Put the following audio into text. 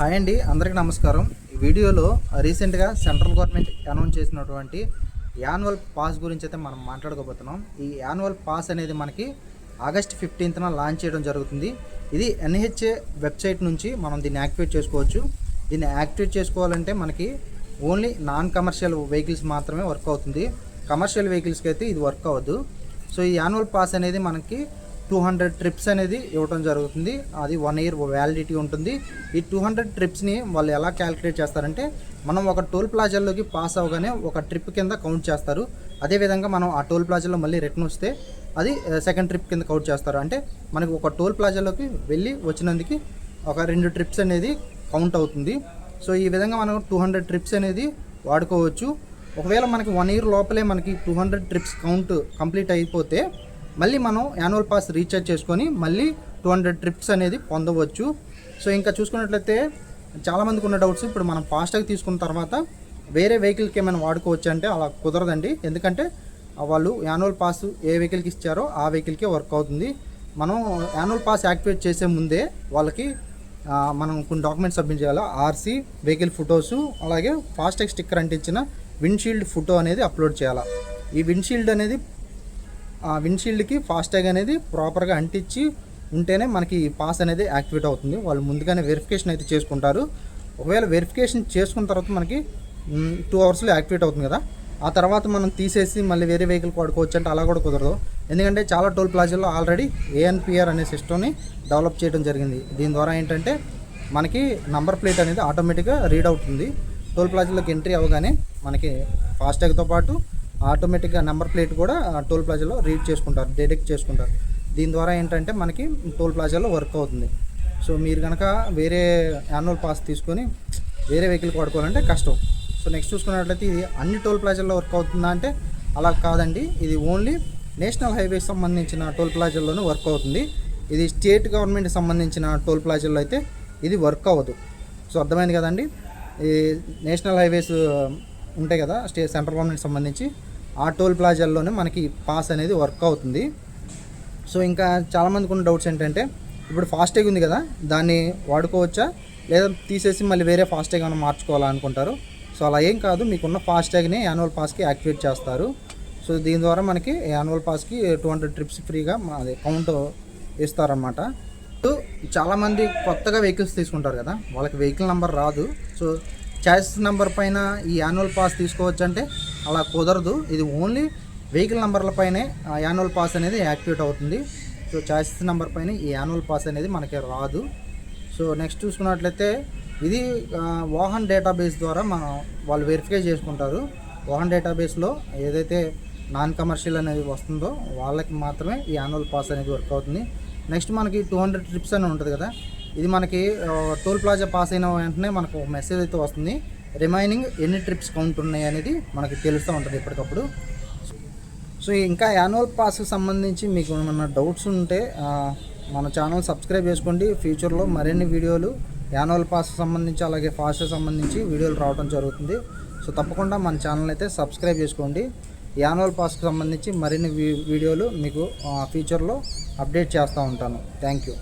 Hi అండి అందరికీ నమస్కారం. ఈ వీడియోలో రీసెంట్గా సెంట్రల్ గవర్నమెంట్ అనౌన్స్ చేసినటువంటి యాన్యువల్ పాస్ గురించి అయితే మనం మాట్లాడుకోబోతున్నాం. ఈ యాన్యువల్ పాస్ అనేది మనకి ఆగస్ట్ ఫిఫ్టీన్త్న లాంచ్ చేయడం జరుగుతుంది. ఇది ఎన్హెచ్ఏ వెబ్సైట్ నుంచి మనం దీన్ని యాక్టివేట్ చేసుకోవచ్చు. దీన్ని యాక్టివేట్ చేసుకోవాలంటే మనకి ఓన్లీ నాన్ కమర్షియల్ వెహికల్స్ మాత్రమే వర్క్ అవుతుంది. కమర్షియల్ వెహికల్స్కి అయితే ఇది వర్క్ అవ్వదు. సో ఈ యాన్యువల్ పాస్ అనేది మనకి టూ హండ్రెడ్ ట్రిప్స్ అనేది ఇవ్వడం జరుగుతుంది. అది వన్ ఇయర్ వ్యాలిడిటీ ఉంటుంది. ఈ టూ హండ్రెడ్ ట్రిప్స్ని వాళ్ళు ఎలా క్యాలిక్యులేట్ చేస్తారంటే మనం ఒక టోల్ ప్లాజాల్లోకి పాస్ అవ్వగానే ఒక ట్రిప్ కింద కౌంట్ చేస్తారు. అదేవిధంగా మనం ఆ టోల్ ప్లాజాలో మళ్ళీ రిటర్న్ వస్తే అది సెకండ్ ట్రిప్ కింద కౌంట్ చేస్తారు. అంటే మనకి ఒక టోల్ ప్లాజాలోకి వెళ్ళి వచ్చినందుకు ఒక రెండు ట్రిప్స్ అనేది కౌంట్ అవుతుంది. సో ఈ విధంగా మనం టూ హండ్రెడ్ ట్రిప్స్ అనేది వాడుకోవచ్చు. ఒకవేళ మనకి వన్ ఇయర్ లోపలే మనకి two hundred trips count complete అయిపోతే మళ్ళీ మనం యాన్యువల్ పాస్ రీఛార్జ్ చేసుకొని మళ్ళీ టూ హండ్రెడ్ ట్రిప్స్ అనేది పొందవచ్చు. సో ఇంకా చూసుకున్నట్లయితే చాలామందికి ఉన్న డౌట్స్ ఇప్పుడు మనం ఫాస్టాగ్ తీసుకున్న తర్వాత వేరే వెహికల్కి ఏమైనా వాడుకోవచ్చు అంటే అలా కుదరదండి. ఎందుకంటే వాళ్ళు యాన్యువల్ పాస్ ఏ వెహికల్కి ఇచ్చారో ఆ వెహికల్కే వర్క్ అవుతుంది. మనం యాన్యువల్ పాస్ యాక్టివేట్ చేసే ముందే వాళ్ళకి మనం కొన్ని డాక్యుమెంట్స్ సబ్మిట్ చేయాలి? ఆర్సీ వెహికల్ ఫొటోస్ అలాగే ఫాస్టాగ్ స్టిక్కర్ అంటించిన విండ్షీల్డ్ ఫోటో అనేది అప్లోడ్ చేయాలి? ఈ విండ్షీల్డ్ అనేది విండ్షీల్డ్కి ఫాస్టాగ్ అనేది ప్రాపర్గా అంటించి ఉంటేనే మనకి పాస్ అనేది యాక్టివేట్ అవుతుంది. వాళ్ళు ముందుగానే వెరిఫికేషన్ అయితే చేసుకుంటారు. ఒకవేళ వెరిఫికేషన్ చేసుకున్న తర్వాత మనకి టూ అవర్స్లో యాక్టివేట్ అవుతుంది కదా. ఆ తర్వాత మనం తీసేసి మళ్ళీ వేరే వెహికల్ వాడుకోవచ్చు అంటే అలా కూడా కుదరదు. ఎందుకంటే చాలా టోల్ ప్లాజాల్లో ఆల్రెడీ ఏఎన్పిఆర్ అనే సిస్టమ్ని డెవలప్ చేయడం జరిగింది. దీని ద్వారా ఏంటంటే మనకి నంబర్ ప్లేట్ అనేది ఆటోమేటిక్గా రీడ్ అవుతుంది. టోల్ ప్లాజాలోకి ఎంట్రీ అవ్వగానే మనకి ఫాస్టాగ్తో పాటు ఆటోమేటిక్గా నెంబర్ ప్లేట్ కూడా టోల్ ప్లాజాలో రీడ్ చేసుకుంటారు డిటెక్ట్ చేసుకుంటారు. దీని ద్వారా ఏంటంటే మనకి టోల్ ప్లాజాలో వర్క్ అవుతుంది. సో మీరు కనుక వేరే యాన్యువల్ పాస్ తీసుకొని వేరే వెహికల్కి వాడుకోవాలంటే కష్టం. సో నెక్స్ట్ చూసుకున్నట్లయితే ఇది అన్ని టోల్ ప్లాజాల్లో వర్క్ అవుతుందా అంటే అలా కాదండి. ఇది ఓన్లీ నేషనల్ హైవేకి సంబంధించిన టోల్ ప్లాజాల్లోనే వర్క్ అవుతుంది. ఇది స్టేట్ గవర్నమెంట్ సంబంధించిన టోల్ ప్లాజాల్లో అయితే ఇది వర్క్ అవ్వదు. సో అర్థమైంది కదండి? ఈ నేషనల్ హైవేస్ ఉంటాయి కదా స్టేట్ సెంట్రల్ గవర్నమెంట్ సంబంధించి ఆ టోల్ ప్లాజాల్లోనే మనకి పాస్ అనేది వర్క్ అవుతుంది. సో ఇంకా చాలామందికి ఉన్న డౌట్స్ ఏంటంటే ఇప్పుడు ఫాస్టాగ్ ఉంది కదా దాన్ని వాడుకోవచ్చా? లేదా తీసేసి మళ్ళీ వేరే ఫాస్ట్యాగ్ ఏమైనా మార్చుకోవాలా అనుకుంటారు? సో అలా ఏం కాదు మీకున్న ఫాస్ట్యాగ్ని యాన్యువల్ పాస్కి యాక్టివేట్ చేస్తారు. సో దీని ద్వారా మనకి యాన్యువల్ పాస్కి టూ హండ్రెడ్ ట్రిప్స్ ఫ్రీగా అది కౌంట్ ఇస్తారనమాట సో చాలామంది కొత్తగా వెహికల్స్ తీసుకుంటారు కదా వాళ్ళకి వెహికల్ నెంబర్ రాదు. సో చాయిస్ నెంబర్ పైన ఈ యాన్యువల్ పాస్ తీసుకోవచ్చు అంటే అలా కుదరదు. ఇది ఓన్లీ వెహికల్ నెంబర్ల పైనే యాన్యువల్ పాస్ అనేది యాక్టివేట్ అవుతుంది. సో చాయిస్ నెంబర్ పైన ఈ యాన్యువల్ పాస్ అనేది మనకి రాదు. సో నెక్స్ట్ చూసుకున్నట్లయితే ఇది వాహన్ డేటాబేస్ ద్వారా మనం వాళ్ళు వెరిఫై చేసుకుంటారు. వాహన్ డేటాబేస్లో ఏదైతే నాన్ కమర్షియల్ అనేది వస్తుందో వాళ్ళకి మాత్రమే ఈ యాన్యువల్ పాస్ అనేది వర్క్ అవుతుంది. నెక్స్ట్ మనకి టూ హండ్రెడ్ ట్రిప్స్ అని ఉంటుంది కదా ఇది మనకి టోల్ ప్లాజా పాస్ అయిన వెంటనే మనకు మెసేజ్ అయితే వస్తుంది. రిమైనింగ్ ఎన్ని ట్రిప్స్ కౌంట్ ఉన్నాయి అనేది మనకి తెలుస్తూ ఉంటుంది ఎప్పటికప్పుడు. సో ఇంకా యాన్యువల్ పాస్కి సంబంధించి మీకు ఏమైనా డౌట్స్ ఉంటే మన ఛానల్ సబ్స్క్రైబ్ చేసుకోండి. ఫ్యూచర్లో మరిన్ని వీడియోలు యాన్యువల్ పాస్కి సంబంధించి అలాగే ఫాస్ట్ సంబంధించి వీడియోలు రావడం జరుగుతుంది. సో తప్పకుండా మన ఛానల్ అయితే సబ్స్క్రైబ్ చేసుకోండి. యాన్యువల్ పాస్కి సంబంధించి మరిన్ని వీ- వీడియోలు మీకు ఫ్యూచర్లో అప్డేట్ చేస్తూ ఉంటాను. Thank you.